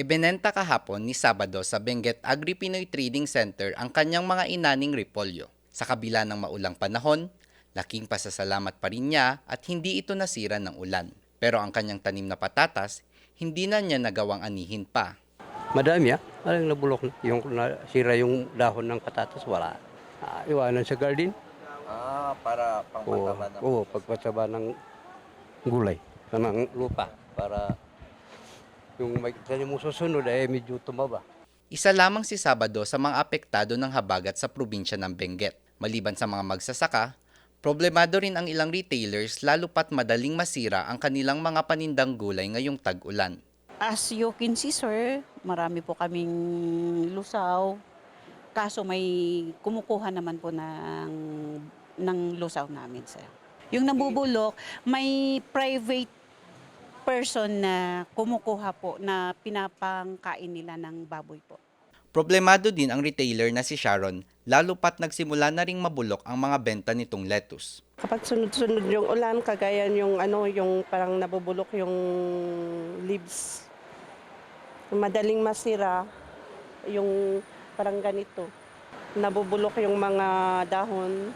Ibinenta kahapon ni Sabado sa Benguet Agri Pinoy Trading Center ang kanyang mga inaning repolyo. Sa kabila ng maulang panahon, laking pasasalamat pa rin niya at hindi ito nasira ng ulan. Pero ang kanyang tanim na patatas, hindi na niya nagawang anihin pa. Madami ah. Alang nabulok na. Yung nasira yung dahon ng patatas, wala. Ah, iwanan sa garden. Ah, para Oo, oo pagpasaba ng gulay. Ng lupa. Para yung may tanim mo susunod ay medyo tumaba. Isa lamang si Sabado sa mga apektado ng habagat sa probinsya ng Benguet. Maliban sa mga magsasaka, problemado rin ang ilang retailers lalo pat madaling masira ang kanilang mga panindang gulay ngayong tag-ulan. As you can see, sir, marami po kaming lusaw. Kaso may kumukuha naman po ng, ng lusaw namin, sir. Yung nabubulok, may private person na kumukuha po na pinapangkain nila ng baboy po. Problemado din ang retailer na si Sharon lalo pat nagsimula na ring mabulok ang mga benta nitong lettuce. Kapag sunod-sunod yung ulan, kagaya yung ano, yung parang nabubulok yung leaves. Madaling masira yung parang ganito. Nabubulok yung mga dahon,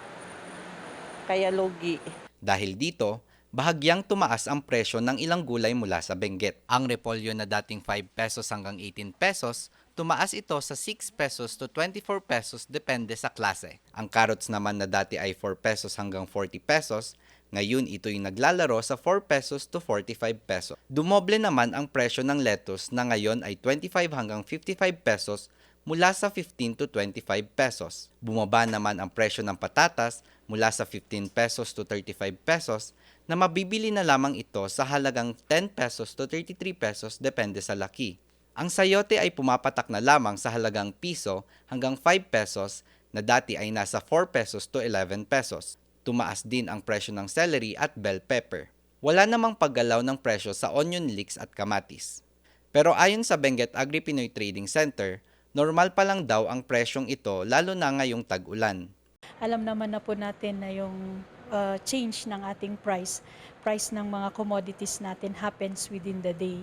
kaya logi. Dahil dito, bahagyang tumaas ang presyo ng ilang gulay mula sa Benguet. Ang repolyo na dating 5 pesos hanggang 18 pesos, tumaas ito sa 6 pesos to 24 pesos depende sa klase. Ang carrots naman na dati ay 4 pesos hanggang 40 pesos, ngayon ito'y naglalaro sa 4 pesos to 45 pesos. Dumoble naman ang presyo ng lettuce na ngayon ay 25 hanggang 55 pesos mula sa 15 to 25 pesos. Bumaba naman ang presyo ng patatas mula sa 15 pesos to 35 pesos na mabibili na lamang ito sa halagang 10 pesos to 33 pesos depende sa laki. Ang sayote ay pumapatak na lamang sa halagang piso hanggang 5 pesos na dati ay nasa 4 pesos to 11 pesos. Tumaas din ang presyo ng celery at bell pepper. Wala namang paggalaw ng presyo sa onion leeks at kamatis. Pero ayon sa Benguet Agri Pinoy Trading Center, normal pa lang daw ang presyong ito lalo na ngayong tag-ulan. alam naman na po natin na yung uh, change ng ating price, price ng mga commodities natin happens within the day.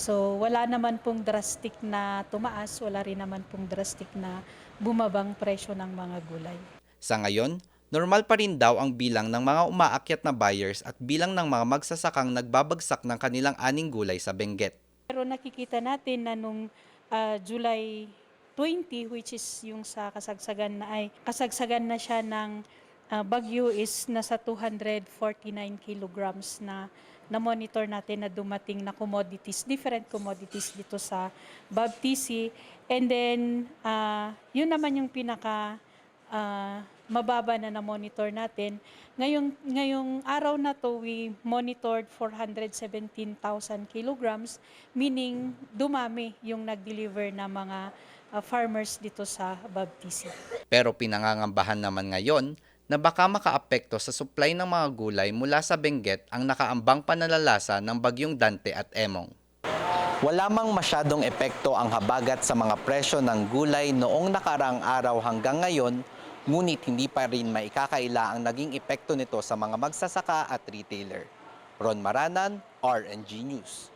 So wala naman pong drastic na tumaas, wala rin naman pong drastic na bumabang presyo ng mga gulay. Sa ngayon, normal pa rin daw ang bilang ng mga umaakyat na buyers at bilang ng mga magsasakang nagbabagsak ng kanilang aning gulay sa Benguet. Pero nakikita natin na nung uh, July 20, which is yung sa kasagsagan na ay kasagsagan na siya ng uh, bagyo is nasa 249 kilograms na na-monitor natin na dumating na commodities, different commodities dito sa Baptisi. And then, uh, yun naman yung pinaka uh, mababa na na-monitor natin. Ngayong, ngayong araw na to, we monitored 417,000 kilograms, meaning dumami yung nag-deliver na mga uh, farmers dito sa Baptisi. Pero pinangangambahan naman ngayon na baka makaapekto sa supply ng mga gulay mula sa Benguet ang nakaambang pananalasa ng bagyong Dante at Emong. Wala mang masyadong epekto ang habagat sa mga presyo ng gulay noong nakarang araw hanggang ngayon, ngunit hindi pa rin maikakaila ang naging epekto nito sa mga magsasaka at retailer. Ron Maranan, RNG News.